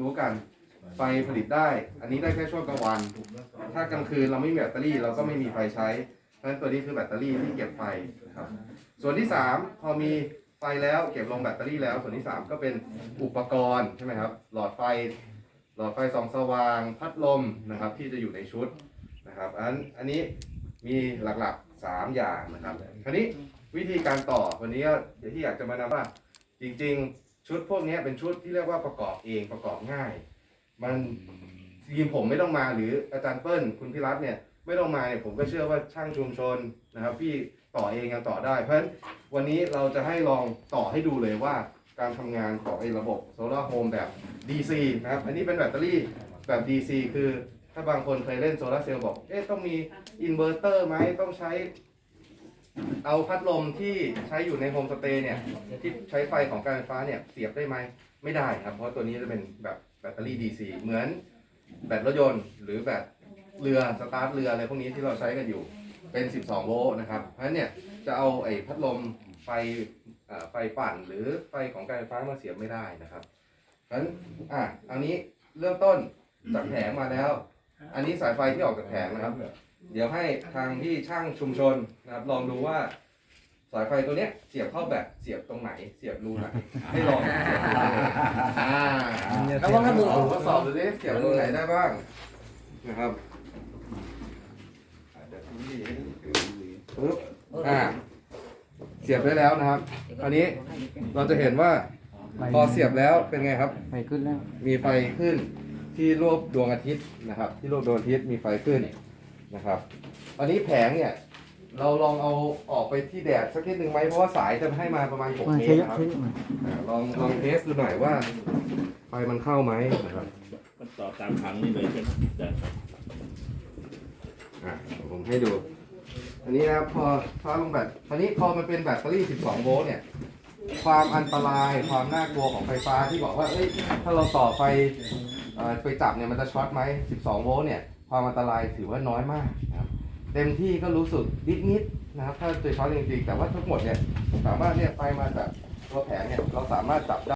รู้กัน ไฟผลิตได้ อันนี้ได้แค่ช่วงกลางวัน ถ้ากลางคืนเราไม่มีแบตเตอรี่เราก็ไม่มีไฟใช้เพราะฉะนั้นตัวนี้คือแบตเตอรี่ที่เก็บไฟนะครับ ส่วนที่ 3 พอมีไฟแล้วเก็บลงแบตเตอรี่แล้ว ส่วนที่ 3 ก็เป็นอุปกรณ์ใช่ไหมครับ หลอดไฟ หลอดไฟส่องสว่าง พัดลมนะครับที่จะอยู่ในชุดนะครับ อันอันนี้มีหลักๆ 3 อย่างนะครับ คราวนี้วิธีการต่อวันนี้ก็เดี๋ยวที่อยากจะมานำว่าจริง ๆ ชุดพวกนี้เป็นชุดที่เรียกว่าประกอบเองประกอบง่าย มันทีมผมไม่ต้องมาหรืออาจารย์เปิ้ลคุณพิรัตเนี่ยไม่ต้องมาเนี่ยผมก็เชื่อว่าช่างชุมชนนะครับพี่ต่อเองยังต่อได้ เพราะฉะนั้นวันนี้เราจะให้ลองต่อให้ดูเลยว่าการทำงานของไอ้ระบบโซลาร์โฮมแบบ DC นะครับ อันนี้เป็นแบตเตอรี่แบบ DC คือถ้าบางคนเคยเล่นโซลาร์เซลล์บอก เอ๊ะต้องมีอินเวอร์เตอร์ไหมต้องใช้ เอาพัดลมที่ใช้อยู่ในโฮมสเตย์เนี่ย ที่ใช้ไฟของการไฟฟ้าเนี่ย เสียบได้ไหมไม่ได้ครับ เพราะตัวนี้จะเป็นแบบแบตเตอรี่ DC เหมือนแบตรถยนต์ หรือแบตเรือสตาร์ทเรืออะไรพวกนี้ที่เราใช้กันอยู่เป็น 12 โวลต์นะครับ เพราะฉะนั้นเนี่ยจะเอาไอ้พัดลมไฟไฟปั่นหรือไฟของการไฟฟ้ามาเสียบไม่ได้นะครับเพราะฉะนั้นอะอันนี้เริ่มต้นจากแผงมาแล้ว อันนี้สายไฟที่ออกจากแผงนะครับ เดี๋ยวให้ทางที่ช่างชุมชนนะครับลองดูว่า สายไฟตัวเนี้ยเสียบเข้าแบบเสียบตรงไหน เสียบรูไหนให้ลองเสียบดูเลยอ่าแล้วลองให้ดูลองทดสอบดูสิเสียบรูไหนได้บ้างนะครับอะเดี๋ยวดูดิปึ๊บอ่าเสียบได้แล้วนะครับคราวนี้เราจะเห็นว่าพอเสียบแล้วเป็นไงครับไปขึ้นแล้ว มีไฟขึ้นที่รูปดวงอาทิตย์นะครับ ที่รูปดวงอาทิตย์มีไฟขึ้น นะครับ อันนี้แผงเนี่ย เราลองเอาออกไปที่แดดสักนิดหนึ่งไหมเพราะว่าสายจะให้มาประมาณ6มาเมใช้ตรเยอะนะครับใช้เยอะมาอ่าลองลองเทสดูหน่อยว่าไฟมันเข้าไหมนะครับมันต่อตามถังนี่เลยใช่ไหมแต่อะเดี๋ยวผมให้ดู อันนี้นะครับพอถ้าลงแบตอันนี้พอมันเป็นแบตเตอรี่ 12 โวลต์เนี่ย ความอันตรายความน่ากลัวของไฟฟ้าที่บอกว่าเอ้ยถ้าเราต่อไฟเอ่อไปจับเนี่ยมันจะช็อตไหม12 โวลต์เนี่ย ความอันตรายถือว่าน้อยมากนะครับเต็มที่ก็รู้สึกนิดนิดๆนะครับถ้าจะช็อตจริงๆแต่ว่าทั้งหมดเนี่ยสามารถเนี่ยไฟมาจากตัวแผงเนี่ยเราสามารถจับได้